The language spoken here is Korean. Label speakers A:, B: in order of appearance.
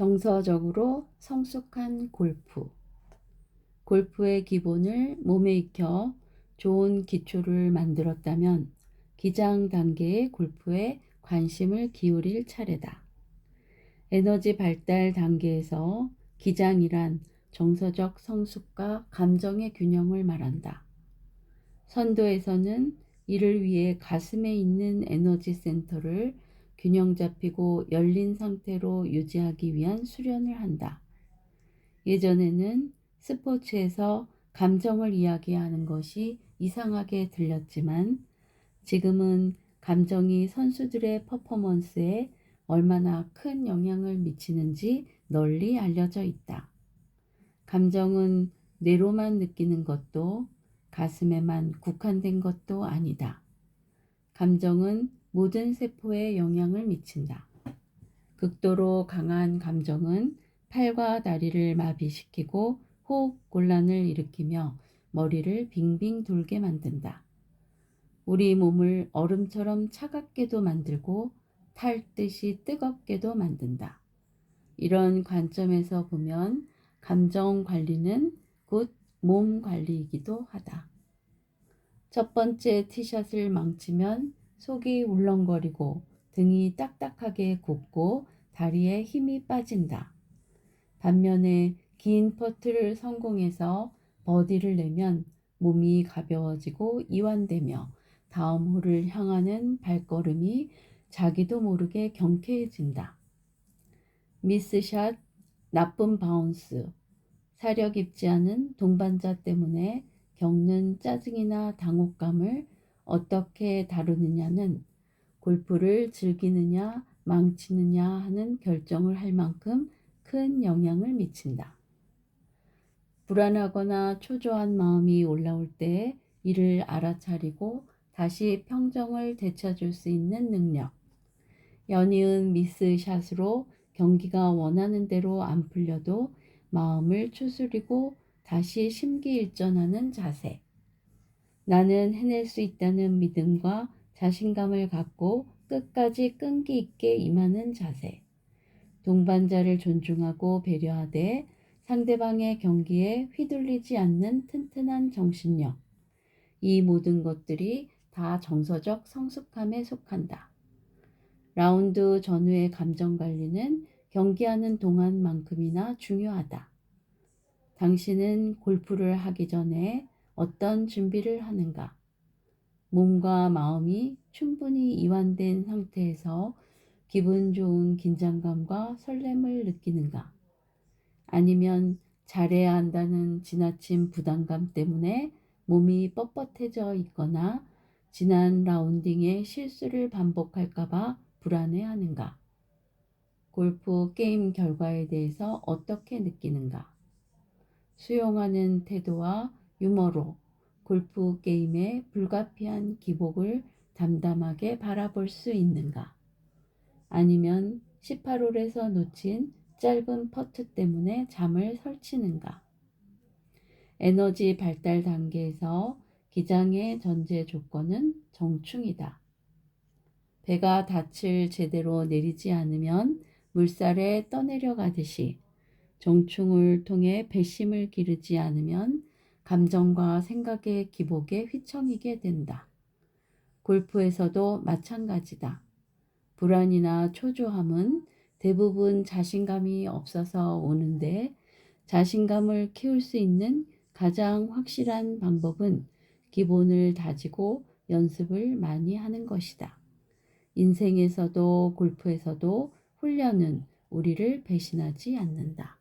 A: 정서적으로 성숙한 골프. 골프의 기본을 몸에 익혀 좋은 기초를 만들었다면 기장 단계의 골프에 관심을 기울일 차례다. 에너지 발달 단계에서 기장이란 정서적 성숙과 감정의 균형을 말한다. 선도에서는 이를 위해 가슴에 있는 에너지 센터를 균형 잡히고 열린 상태로 유지하기 위한 수련을 한다. 예전에는 스포츠에서 감정을 이야기하는 것이 이상하게 들렸지만 지금은 감정이 선수들의 퍼포먼스에 얼마나 큰 영향을 미치는지 널리 알려져 있다. 감정은 뇌로만 느끼는 것도 가슴에만 국한된 것도 아니다. 감정은 모든 세포에 영향을 미친다. 극도로 강한 감정은 팔과 다리를 마비시키고 호흡 곤란을 일으키며 머리를 빙빙 돌게 만든다. 우리 몸을 얼음처럼 차갑게도 만들고 탈 듯이 뜨겁게도 만든다. 이런 관점에서 보면 감정 관리는 곧 몸 관리이기도 하다. 첫 번째 티샷을 망치면 속이 울렁거리고 등이 딱딱하게 굽고 다리에 힘이 빠진다. 반면에 긴 퍼트를 성공해서 버디를 내면 몸이 가벼워지고 이완되며 다음 홀을 향하는 발걸음이 자기도 모르게 경쾌해진다. 미스샷, 나쁜 바운스, 사려 깊지 않은 동반자 때문에 겪는 짜증이나 당혹감을 어떻게 다루느냐는 골프를 즐기느냐 망치느냐 하는 결정을 할 만큼 큰 영향을 미친다. 불안하거나 초조한 마음이 올라올 때 이를 알아차리고 다시 평정을 되찾을 수 있는 능력. 연이은 미스샷으로 경기가 원하는 대로 안 풀려도 마음을 추스리고 다시 심기일전하는 자세. 나는 해낼 수 있다는 믿음과 자신감을 갖고 끝까지 끈기 있게 임하는 자세. 동반자를 존중하고 배려하되 상대방의 경기에 휘둘리지 않는 튼튼한 정신력. 이 모든 것들이 다 정서적 성숙함에 속한다. 라운드 전후의 감정 관리는 경기하는 동안만큼이나 중요하다. 당신은 골프를 하기 전에 어떤 준비를 하는가? 몸과 마음이 충분히 이완된 상태에서 기분 좋은 긴장감과 설렘을 느끼는가? 아니면 잘해야 한다는 지나친 부담감 때문에 몸이 뻣뻣해져 있거나 지난 라운딩의 실수를 반복할까봐 불안해 하는가? 골프 게임 결과에 대해서 어떻게 느끼는가? 수용하는 태도와 유머로 골프 게임의 불가피한 기복을 담담하게 바라볼 수 있는가? 아니면 18홀에서 놓친 짧은 퍼트 때문에 잠을 설치는가? 에너지 발달 단계에서 기장의 전제 조건은 정충이다. 배가 닻을 제대로 내리지 않으면 물살에 떠내려가듯이 정충을 통해 배심을 기르지 않으면 감정과 생각의 기복에 휘청이게 된다. 골프에서도 마찬가지다. 불안이나 초조함은 대부분 자신감이 없어서 오는데 자신감을 키울 수 있는 가장 확실한 방법은 기본을 다지고 연습을 많이 하는 것이다. 인생에서도 골프에서도 훈련은 우리를 배신하지 않는다.